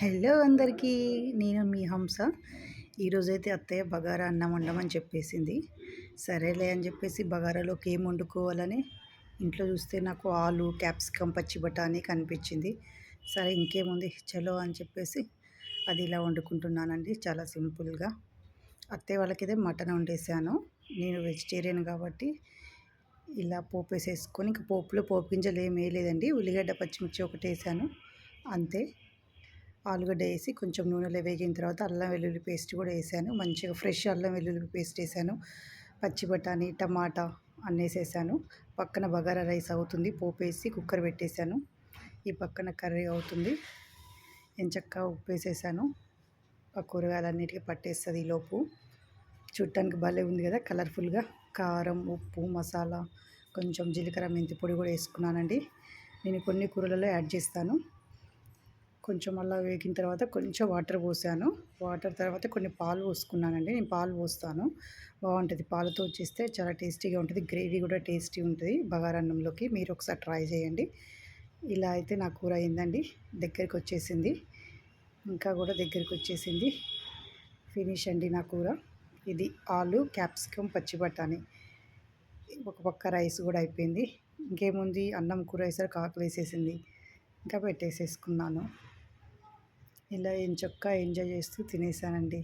Hello అందరికీ నేను మీ హంస. ఈరోజైతే అత్తయ్య బగారా అన్నం వండమని చెప్పేసింది. సరేలే అని చెప్పేసి బగారాలోకి ఏం వండుకోవాలని ఇంట్లో చూస్తే నాకు ఆలు క్యాప్సికమ్ పచ్చి బఠానీ కనిపించింది. సరే ఇంకేముంది? చలో అని చెప్పేసి అది ఇలా వండుకుంటున్నానండి చాలా సింపుల్గా. అత్తయ్య వాళ్ళకైతే మటన్ వండేసాను. నేను వెజిటేరియన్ కాబట్టి ఇలా పోపు వేసేసుకొని ఇంకా పోపులో పోపు గింజలు ఏం లేదండి ఉల్లిగడ్డ పచ్చిమిర్చి ఒకటి వేసాను అంతే. ఆలుగడ్డ వేసి కొంచెం నూనెలో వేగిన తర్వాత అల్లం వెల్లుల్లి పేస్ట్ కూడా వేసాను. మంచిగా ఫ్రెష్ అల్లం వెల్లుల్లి పేస్ట్ వేసాను. పచ్చి బఠానీ టమాటా అన్నేసేసాను పక్కన బగారా రైస్ అవుతుంది. పోపు వేసి కుక్కర్ పెట్టేశాను ఈ పక్కన కర్రీ అవుతుంది. ఎంచక్క ఉప్పు వేసేసాను. ఆ కూరగాయలన్నిటికీ పట్టేస్తుంది ఈలోపు చుట్టానికి భలే ఉంది కదా కలర్ఫుల్గా. కారం ఉప్పు మసాలా కొంచెం జీలకర్ర మెంతి పొడి కూడా వేసుకున్నానండి. నేను కొన్ని కూరలలో యాడ్ చేస్తాను. కొంచెం అలా వేగిన తర్వాత కొంచెం వాటర్ పోసాను. వాటర్ తర్వాత కొన్ని పాలు పోసుకున్నానండి. నేను పాలు పోస్తాను. బాగుంటుంది. పాలతో చేస్తే చాలా టేస్టీగా ఉంటుంది. గ్రేవీ కూడా టేస్టీ ఉంటుంది. బగారన్నంలోకి మీరు ఒకసారి ట్రై చేయండి. ఇలా అయితే నా కూర అయిందండి. దగ్గరికి వచ్చేసింది. ఇంకా కూడా దగ్గరికి వచ్చేసింది. ఫినిష్ అండి నా కూర. ఇది ఆలు క్యాప్సికమ్ పచ్చి బఠానీ ఒక పక్క రైస్ కూడా అయిపోయింది. ఇంకేముంది? అన్నం కూర వేసారు ఆకలి వేసేసింది ఇంకా పెట్టేసేసుకున్నాను. ఇలా చక్క ఎంజాయ్ చేస్తూ తినేసానండి.